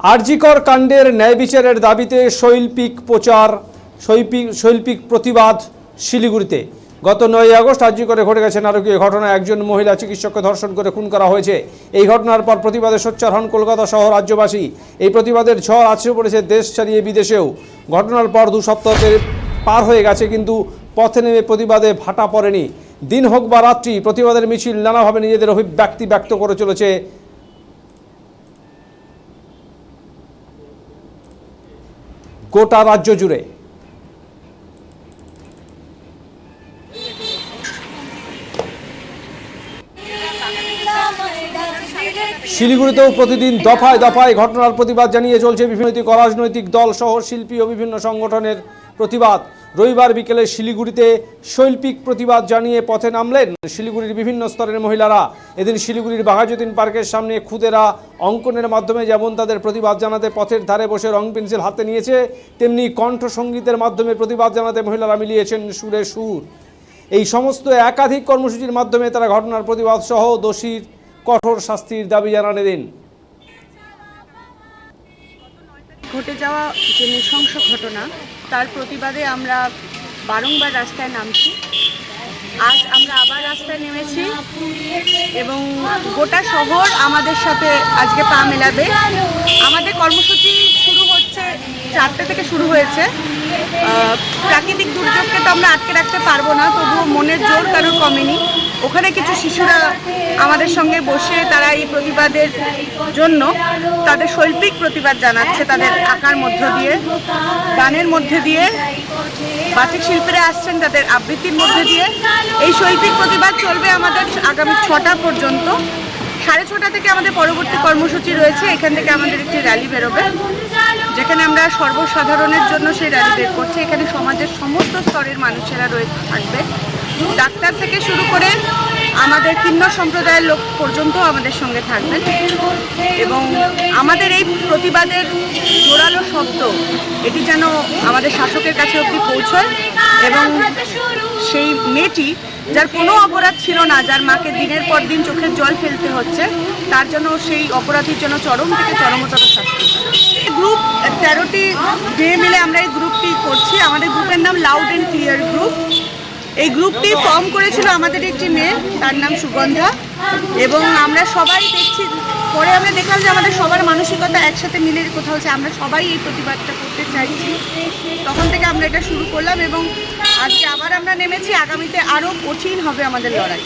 আরজিকর কাণ্ডের ন্যায় বিচারের দাবিতে শৈল্পিক প্রচার শৈল্পিক শৈল্পিক প্রতিবাদ শিলিগুড়িতে। গত নয় আগস্ট আরজিকরে ঘটে গেছে নারকীয় ঘটনা। একজন মহিলা চিকিৎসককে ধর্ষণ করে খুন করা হয়েছে। এই ঘটনার পর প্রতিবাদে সোচ্চার হন কলকাতা সহ রাজ্যবাসী। এই প্রতিবাদের ঝড় আছড়ে পড়েছে দেশ ছাড়িয়ে বিদেশেও। ঘটনার পর দু সপ্তাহতে পার হয়ে গেছে, কিন্তু পথে নেমে প্রতিবাদে ভাটা পড়েনি। দিন হোক বা রাত্রি, প্রতিবাদের মিছিল নানাভাবে নিজেদের অভিব্যক্তি ব্যক্ত করে চলেছে গোটা রাজ্য জুড়ে। শিলিগুড়িতেও প্রতিদিন দফায় দফায় ঘটনার প্রতিবাদ জানিয়ে চলছে বিভিন্ন রাজনৈতিক দল সহ শিল্পী ও বিভিন্ন সংগঠনের প্রতিবাদ। রবিবার বিকেলে শিলিগুড়িতে শৈল্পিক প্রতিবাদ জানিয়ে পথে নামলেন শিলিগুড়ির বিভিন্ন স্তরের মহিলারা। এদিন শিলিগুড়ির বাঘাযতীন পার্কের সামনে খুদেরা অঙ্কনের মাধ্যমে যেমন তাদের প্রতিবাদ জানাতে পথের ধারে বসে রং পেন্সিল হাতে নিয়েছে, তেমনি কণ্ঠসঙ্গীতের মাধ্যমে প্রতিবাদ জানাতে মহিলারা মিলিয়েছেন সুরে সুর। এই সমস্ত একাধিক কর্মসূচির মাধ্যমে তারা ঘটনার প্রতিবাদ সহ দোষীর কঠোর শাস্তির দাবি জানান এদিন। ঘটে যাওয়া যে নৃশংস ঘটনা তার প্রতিবাদে আমরা বারংবার রাস্তায় নামছি। আজ আমরা আবার রাস্তায় নেমেছি এবং গোটা শহর আমাদের সাথে আজকে পা মেলাবে। আমাদের কর্মসূচি শুরু হচ্ছে চারটে থেকে শুরু হয়েছে। প্রাকৃতিক দুর্যোগকে তো আমরা আটকে রাখতে পারব না, তবুও মনের জোর কারোর কমেনি। ওখানে কিছু শিশুরা আমাদের সঙ্গে বসে তারা এই প্রতিবাদের জন্য তাদের শৈল্পিক প্রতিবাদ জানাচ্ছে, তাদের আঁকার মধ্য দিয়ে, গানের মধ্যে দিয়ে। বাচিক শিল্পীরা আসছেন তাদের আবৃত্তির মধ্যে দিয়ে। এই শৈল্পিক প্রতিবাদ চলবে আমাদের আগামী ছটা পর্যন্ত। সাড়ে ছটা থেকে আমাদের পরবর্তী কর্মসূচি রয়েছে, এখান থেকে আমাদের একটি র্যালি বেরোবে, যেখানে আমরা সর্বসাধারণের জন্য সেই র্যালি বের করছি। এখানে সমাজের সমস্ত স্তরের মানুষেরা রয়ে থাকবে। শুরু করে আমাদের কিন্নর সম্প্রদায়ের লোক পর্যন্ত আমাদের সঙ্গে থাকবেন। এবং আমাদের এই প্রতিবাদের জোরালো শব্দ, এটি যেন আমাদের শাসকের কাছে অবধি পৌঁছয় এবং সেই মেয়েটি, যার কোনো অপরাধ ছিল না, যার মাকে দিনের পর দিন চোখের জল ফেলতে হচ্ছে, তার জন্য সেই অপরাধীর জন্য চরম থেকে চরমতর শাস্তি। গ্রুপ তেরোটি মেয়ে মিলে আমরা এই গ্রুপটি করছি। আমাদের গ্রুপের নাম লাউড অ্যান্ড ক্লিয়ার গ্রুপ এই গ্রুপটি ফর্ম করেছিল আমাদের একটি মেয়ে, তার নাম সুগন্ধা। এবং আমরা সবাই দেখছি, পরে আমরা দেখলাম যে আমাদের সবার মানসিকতা একসাথে মিলে কোথাও হচ্ছে, আমরা সবাই এই প্রতিবাদটা করতে চাইছি। তখন থেকে আমরা এটা শুরু করলাম এবং আজকে আবার আমরা নেমেছি, আগামীতে আরও কঠিন হবে আমাদের লড়াই।